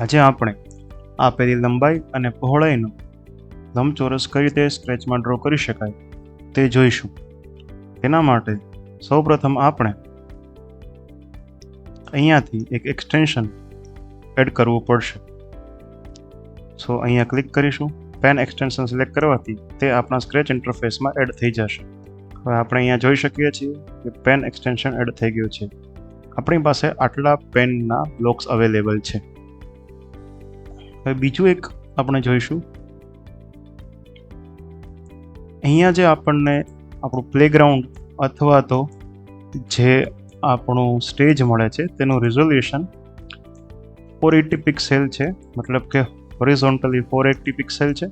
આજે આપણે આપેલી લંબાઈ અને પહોળાઈનો લંબચોરસ કઈ રીતે સ્ક્રેચમાં ડ્રો કરી શકાય તે જોઈશું. તેના માટે સૌપ્રથમ આપણે અહીંયાથી એક એક્સટેન્શન એડ કરવું પડશે. સો અહીંયા ક્લિક કરીશું. પેન એક્સટેન્શન સિલેક્ટ કરવાથી તે આપણા સ્ક્રેચ ઇન્ટરફેસમાં એડ થઈ જશે. હવે આપણે અહીંયા જોઈ શકીએ છીએ કે પેન એક્સટેન્શન એડ થઈ ગયું છે. આપણી પાસે આટલા પેનના બ્લોક્સ અવેલેબલ છે. હવે બીજું એક આપણે જોઈશું. અહીંયા જે આપણને આપણું પ્લેગ્રાઉન્ડ અથવા તો જે આપણું સ્ટેજ મળે છે, તેનું રિઝોલ્યુશન ફોર એટી પિક્સેલ છે. મતલબ કે હોરિઝોન્ટલી ફોર એટી પિક્સેલ છે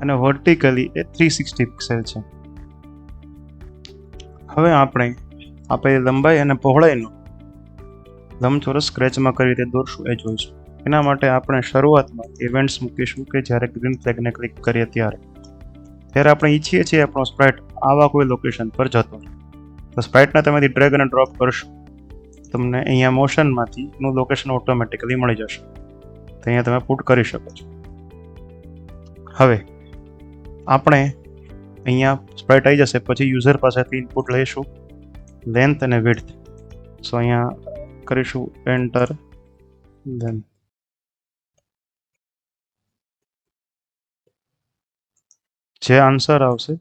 અને વર્ટિકલી એ થ્રી સિક્સટી પિક્સેલ છે. હવે આપણે આપણે લંબાઈ અને પહોળાઈનો લંબચોરસ સ્ક્રેચમાં કઈ રીતે દોરશું એ જોઈશું. એના માટે આપણે શરૂઆતમાં ઇવેન્ટ્સ મૂકીશું કે જ્યારે ગ્રીન ફ્લેગને ક્લિક કરીએ ત્યારે. ત્યારે આપણે ઈચ્છીએ છીએ આપણો સ્પ્રાઇટ આવા કોઈ લોકેશન પર જતો તો સ્પ્રાઇટને તમે ડ્રેગ અને ડ્રોપ કરશો. તમને અહીંયા મોશનમાંથી નું લોકેશન ઓટોમેટિકલી મળી જશે. તો અહીંયા તમે પુટ કરી શકો છો. હવે, આપણે અહીંયા સ્પ્રાઇટ આવી જશે, પછી યુઝર પાસેથી ઇનપુટ લઈશું. લેન્થ અને વિડ્થ સો અહીંયા કરીશું એન્ટર લેન્થ જે આન્સર આવશે,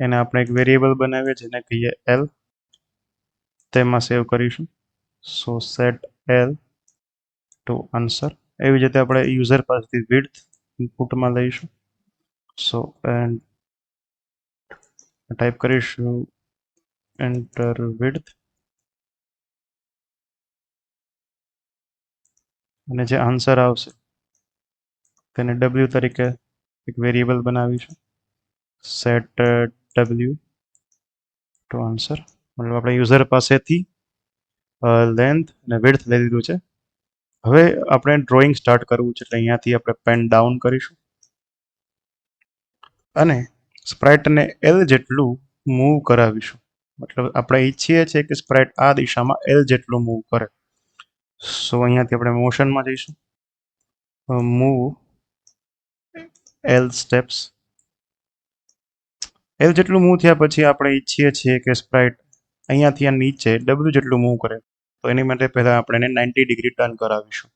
એને આપણે એક વેરિયેબલ બનાવીએ જેને કહીએ એલ તેમાં સેવ કરીશું. So set L to answer એવી જ રીતે આપણે યુઝર પાસેથી વિડથ ઇનપુટમાં લઈશું. સો એન્ડ ટાઈપ કરીશું. એન્ટર વિડથ અને જે આન્સર આવશે, તેને ડબલ્યુ તરીકે એક વેરિયેબલ બનાવીશું. સેટ ડબલ્યુ ટુ આન્સર મતલબ આપણે યુઝર પાસેથી લેન્થ અને વિડ્થ લઈ લીધું છે. હવે આપણે ડ્રોઈંગ સ્ટાર્ટ કરવું છે, એટલે અહીંયાથી આપણે પેન ડાઉન કરીશું. અને સ્પ્રાઇટને એલ જેટલું મૂવ કરાવીશું. મતલબ આપણે ઈચ્છીએ છીએ કે સ્પ્રાઇટ આ દિશામાં એલ જેટલું મૂવ કરે. સો અહીંયાથી આપણે મોશનમાં જઈશું. મૂવ એલ સ્ટેપ્સ એલ જેટલું મૂવ થયા પછી આપણે ઈચ્છીએ છીએ કે સ્પ્રાઇટ અહીંયાથી આ નીચે ડબલ્યુ જેટલું મૂવ કરે, તો એની માટે પહેલાં આપણે એને નાઇન્ટી ડિગ્રી ટર્ન કરાવીશું.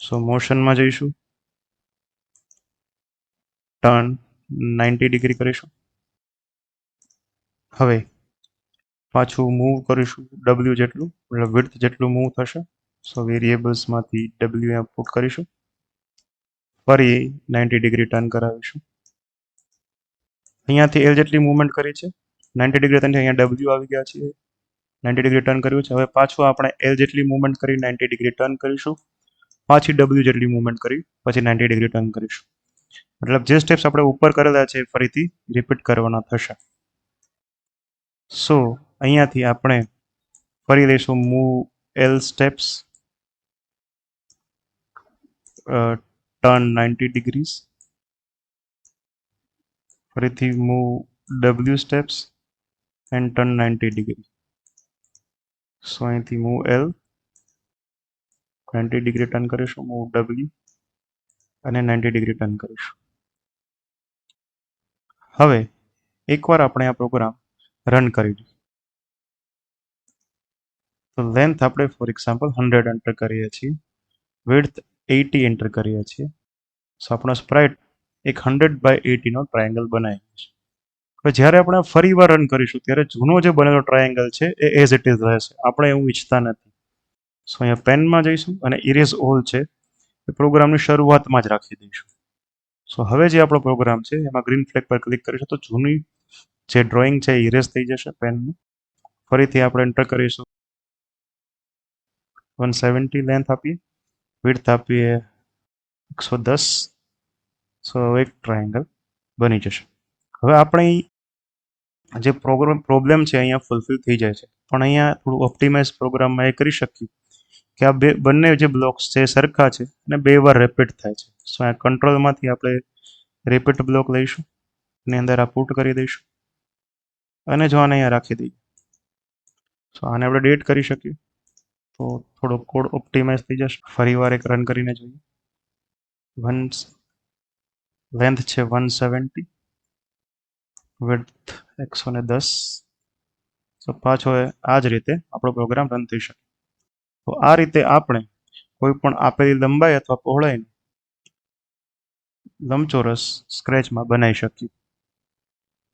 સો મોશનમાં જઈશું. ટર્ન નાઇન્ટી ડિગ્રી કરીશું. હવે પાછું મૂવ કરીશું ડબલ્યુ જેટલું, એટલે વિડ્થ જેટલું મૂવ થશે. સો વેરિયેબલ્સમાંથી ડબલ્યુ પુટ કરીશું. ફરી નાઇન્ટી ડિગ્રી ટર્ન કરાવીશું. અહીંયાથી એલ જેટલી મૂવમેન્ટ કરી છે. નાઇન્ટી ડિગ્રી ટર્ન અહીંયા ડબલ્યુ આવી ગયા છે નાઇન્ટી ડિગ્રી ટર્ન કર્યું છે. હવે પાછું આપણે એલ જેટલી મૂવમેન્ટ કરી નાઇન્ટી ડિગ્રી ટર્ન કરીશું. પાછી ડબલ્યુ જેટલી મૂવમેન્ટ કરી, પછી નાઇન્ટી ડિગ્રી ટર્ન કરીશું. મતલબ જે સ્ટેપ્સ આપણે ઉપર કરેલા છે, ફરીથી રિપીટ કરવાના થશે. સો અહીંયાથી આપણે ફરી લઈશું move L steps turn ninety degrees ફરીથી move W steps and turn ninety degree so અહીંથી move L ninety degree turn કરીશું મૂવ ડબલ્યુ અને નાઇન્ટી ડિગ્રી ટર્ન કરીશું. હવે, એકવાર આપણે આ પ્રોગ્રામ રન કરી દઈએ. તો લેન્થ આપણે ફોર એક્ઝામ્પલ હંડ્રેડ એન્ટર કરીએ છીએ. વિડ્થ એટી એન્ટર કરીએ છીએ. સો આપણો સ્પ્રાઇટ એક હંડ્રેડ બાય એટીનો ટ્રાયેંગલ બનાવીએ છીએ હવે જ્યારે આપણે ફરી વાર રન કરીશું, ત્યારે જૂનો જે બનેલો ટ્રાયેંગલ છે, એ એઝ ઇટ ઇઝ રહેશે. આપણે એવું ઈચ્છતા નથી. સો અહીંયા પેનમાં જઈશું અને ઇરેઝ ઓલ છે, એ પ્રોગ્રામની શરૂઆતમાં જ રાખી દઈશું. સો હવે જે આપણો પ્રોગ્રામ છે, એમાં ગ્રીન ફ્લેગ પર ક્લિક કરીશું, તો જૂની જે ડ્રોઈંગ છે, એ ઇરેઝ થઈ જશે પેનનું ફરીથી આપણે એન્ટર કરીશું. વન સેવન્ટી લેન્થ આપીએ. વિડ્થ આપીએ એકસો દસ. સો એક ટ્રાયેંગલ બની જશે. હવે આપણે જે પ્રોગ્રામ પ્રોબ્લેમ છે, અહીંયા ફૂલફિલ થઈ જાય છે. પણ અહીંયા થોડું ઓપ્ટિમાઇઝ પ્રોગ્રામમાં એ કરી શકીએ કે આ બે, બંને જે બ્લોક્સ છે સરખા છે અને બે વાર રેપીટ થાય છે. સો આ કંટ્રોલમાંથી આપણે રેપીટ બ્લોક લઈશું, એની અંદર આ પુટ કરી દઈશું અને જો આને અહીંયા રાખી દઈએ. સો આને આપણે ડેટ કરી શકીએ. તો થોડો કોડ ઓપ્ટિમાઇઝ થઈ જશે. ફરી વાર એક રન કરીને જોઈએ. વન લેન્થ છે વન સેવન્ટી વિડ્થ એકસો ને દસ. તો પાછો આ જ રીતે આપણો પ્રોગ્રામ રન થઈ શકે. તો આ રીતે આપણે કોઈ પણ આપેલી લંબાઈ અથવા પહોળાઈને લંબચોરસ સ્ક્રેચમાં બનાવી શકીએ.